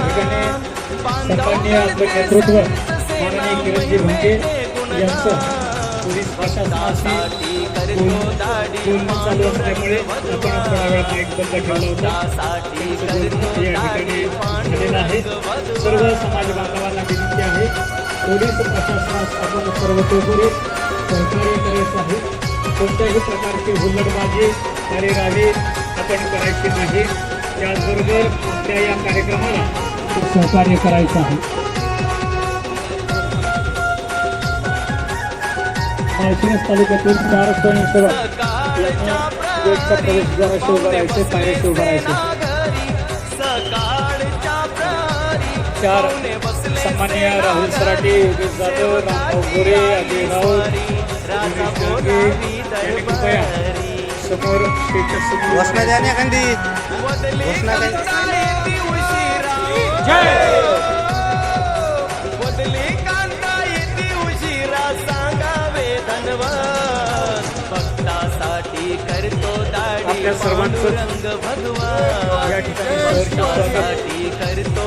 ठिकाणी सन्माननीय आपलं नेतृत्व माननीय किरणजी भंगे यांचं पोलीस प्रशासनाशी बोलणं चालू असल्यामुळे आपण थोडा वेळ माईक बंद ठेवला होता. या ठिकाणी झालेला आहे. सर्व समाज बांधवांना विनंती आहे. पोलीस प्रशासनास आपण सर्वतोपरी सहकार्य करायचं आहे. कोणत्याही प्रकारची हुल्लडबाजी कार्यरावी आपण करायची नाही. त्याचबरोबर त्या या कार्यक्रमाला सहकार्य करायचं आहे. माळशिरस तालुक्यातील चार स्वयंसेवक यांनी गेटचा प्रवेशद्वाराशी उभं पायऱ्याशी उभं चार सन्मान्य राहुल सराटे योगेश जाधव रामभाऊ गोरे अजय राऊत कृपया समोर स्टेटस घोषणा द्या ना एखादी घोषणा बदली कांदा येते उशिरा सांगावे धनवान भक्तासाठी करतो दाढी रंग भगवान. भक्तासाठी करतो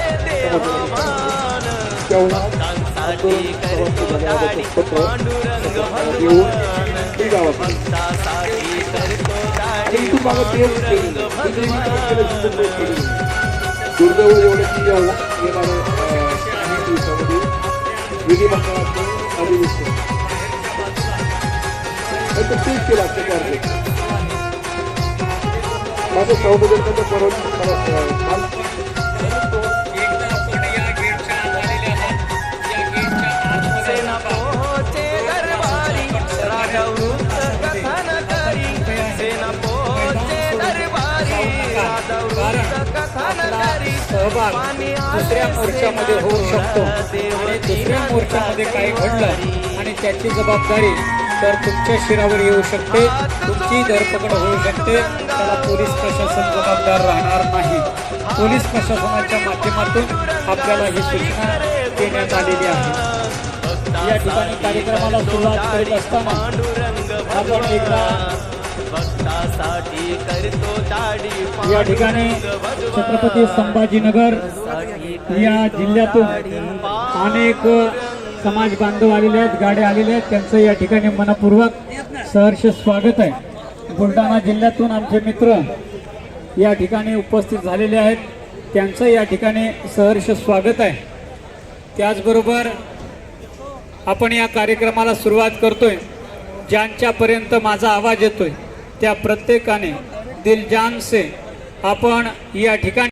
दुर्दैव एवढे की येणारे येणाऱ्या दिवसामध्ये विधिमंडळाचं अधिवेशन तर तेच केलं कार्य माझं सौबदरचं परवानगी कारण सहभाग दुसऱ्या मोर्चामध्ये होऊ शकतो. आणि दुसऱ्या मोर्चामध्ये काही घडलं आणि त्याची जबाबदारी तर तुमच्या शिरावर येऊ शकते. तुमची धरपकड होऊ शकते. त्याला पोलीस प्रशासन जबाबदार राहणार नाही. पोलीस प्रशासनाच्या माध्यमातून आपल्याला ही सूचना देण्यात आलेली आहे. या ठिकाणी कार्यक्रमाला सुरुवात करीत असताना आपण एकदा या ठिकाणी छत्रपती संभाजीनगर या जिल्ह्यातून अनेक समाज बांधव आलेले आहेत गाड्या आलेल्या आहेत. त्यांचं या ठिकाणी मनपूर्वक सहर्ष स्वागत आहे. बुलढाणा जिल्ह्यातून आमचे मित्र या ठिकाणी उपस्थित झालेले आहेत. त्यांचं या ठिकाणी सहर्ष स्वागत आहे. त्याचबरोबर आपण या कार्यक्रमाला सुरुवात करतोय. ज्यांच्यापर्यंत माझा आवाज येतोय त्या प्रत्येकाने दिलजान से आपण या ठिकाणी